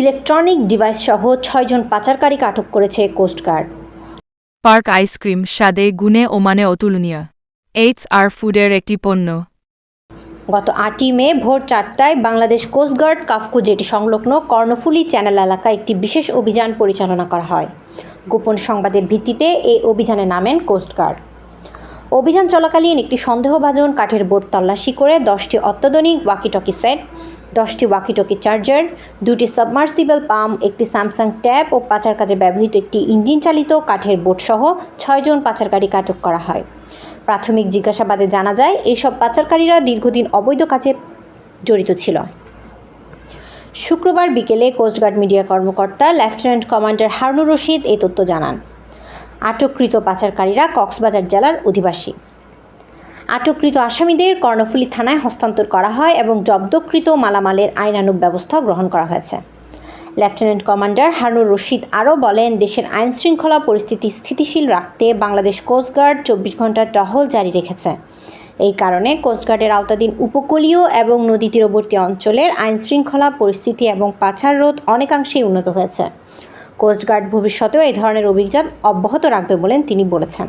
Electronic device সহ ছয়জন পাচারকারীকে আটক করেছে কোস্টগার্ড পার্ক আইসক্রিম স্বাদে গুণে ও মানে অতুলনীয়। এইচ আর ফুডের একটি পণ্য। গত আটই মে ভোর চারটায় বাংলাদেশ কোস্টগার্ড কাফকু যেটি সংলগ্ন কর্ণফুলী চ্যানেল এলাকায় একটি বিশেষ অভিযান পরিচালনা করা হয়। গোপন সংবাদের ভিত্তিতে এই অভিযানে নামেন কোস্টগার্ড অভিযান চলাকালীন একটি সন্দেহভাজন কাঠের বোর্ড তল্লাশি করে দশটি অত্যাধুনিক ওয়াকিটকি সেট দশটি ওয়াকিটকি চার্জার দুটি সাবমার্সিবল পাম্প একটি স্যামসাং ট্যাব ও পাচার কাজে ব্যবহৃত একটি ইঞ্জিন চালিত কাঠের বোট সহ ছয়জন পাচারকারীকে আটক করা হয়। প্রাথমিক জিজ্ঞাসাবাদে জানা যায় এইসব পাচারকারীরা দীর্ঘদিন অবৈধ কাজে জড়িত ছিল। শুক্রবার বিকেলে কোস্টগার্ড মিডিয়া কর্মকর্তা লেফটেন্যান্ট কমান্ডার হারুনুর রশিদ এই তথ্য জানান। আটককৃত পাচারকারীরা কক্সবাজার জেলার অধিবাসী। আটককৃত আসামিদের কর্ণফুলী থানায় হস্তান্তর করা হয় এবং জব্দকৃত মালামালের আইনানুগ ব্যবস্থা গ্রহণ করা হয়েছে। লেফটেন্যান্ট কমান্ডার হারুনুর রশিদ আরও বলেন, দেশের আইন শৃঙ্খলা পরিস্থিতি স্থিতিশীল রাখতে বাংলাদেশ কোস্টগার্ড চব্বিশ ঘণ্টা টহল জারি রেখেছে। এই কারণে কোস্টগার্ডের আওতাধীন উপকূলীয় এবং নদী তীরবর্তী অঞ্চলের আইন শৃঙ্খলা পরিস্থিতি এবং পাচার রোধ অনেকাংশেই উন্নত হয়েছে। কোস্টগার্ড ভবিষ্যতেও এই ধরনের অভিযান অব্যাহত রাখবে বলেন তিনি বলেছেন।